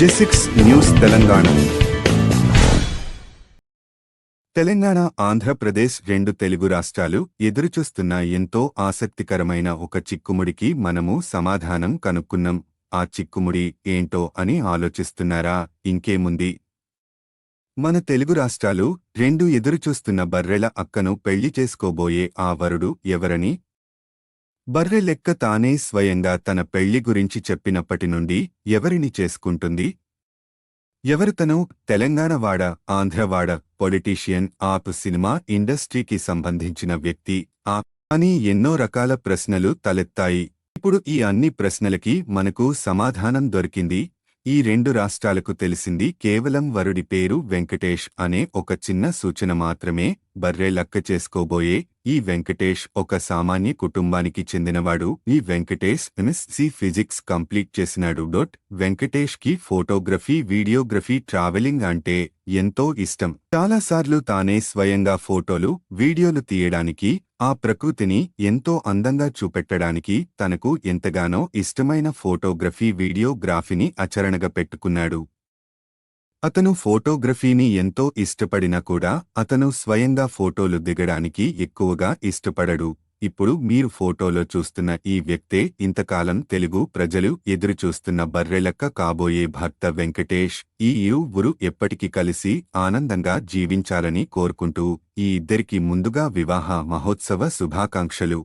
జెసిక్స్ news Telangana Telangana Andhra Pradesh రెండు తెలుగు రాష్ట్రాలు ఎదురుచూస్తున్న ఎంతో ఆసక్తికరమైన ఒక చిక్కుముడికి మనము సమాధానం కనుక్కున్నాం. ఆ చిక్కుముడి ఏంటో అని ఆలోచిస్తున్నారా? ఇంకేముంది? మన తెలుగు రాష్ట్రాలు రెండు ఎదురుచూస్తున్న బర్రెల అక్కను పెళ్ళి చేసుకోబోయే ఆ వరుడు ఎవరని బర్రె లెక్క తానే స్వయంగా తన పెళ్ళి గురించి చెప్పినప్పటి నుండి ఎవరిని చేసుకుంటుంది? ఎవరు తను? తెలంగాణవాడ ఆంధ్రవాడ పొలిటీషియన్ ఆప్ సినిమా ఇండస్ట్రీకి సంబంధించిన వ్యక్తి. ఆ అని ఎన్నో రకాల ప్రశ్నలు తలెత్తాయి. ఇప్పుడు ఈ అన్ని ప్రశ్నలకి మనకు సమాధానం దొరికింది. ఈ రెండు రాష్ట్రాలకు తెలిసింది కేవలం వరుడి పేరు వెంకటేష్ అనే ఒక చిన్న సూచన మాత్రమే. బర్రె లక్క చేసుకోబోయే ఈ వెంకటేష్ ఒక సామాన్య కుటుంబానికి చెందినవాడు. ఈ వెంకటేష్ ఎంఎస్సి ఫిజిక్స్ కంప్లీట్ చేసినాడు. డొట్ వెంకటేష్కి ఫోటోగ్రఫీ వీడియోగ్రఫీ ట్రావెలింగ్ అంటే ఎంతో ఇష్టం. చాలాసార్లు తానే స్వయంగా ఫోటోలు వీడియోలు తీయడానికి ఆ ప్రకృతిని ఎంతో అందంగా చూపెట్టడానికి తనకు ఎంతగానో ఇష్టమైన ఫోటోగ్రఫీ వీడియోగ్రాఫీని అచరణగా పెట్టుకున్నాడు. అతను ఫోటోగ్రఫీని ఎంతో ఇష్టపడినా కూడా అతను స్వయంగా ఫోటోలు దిగడానికి ఎక్కువగా ఇష్టపడడు. ఇప్పుడు మీరు ఫోటోలో చూస్తున్న ఈ వ్యక్తే ఇంతకాలం తెలుగు ప్రజలు ఎదురుచూస్తున్న బర్రెలక్క కాబోయే భర్త వెంకటేష్ ఈ ఇరువురు ఎప్పటికీ కలిసి ఆనందంగా జీవించాలని కోరుకుంటూ ఈ ఇద్దరికి ముందుగా వివాహ మహోత్సవ శుభాకాంక్షలు.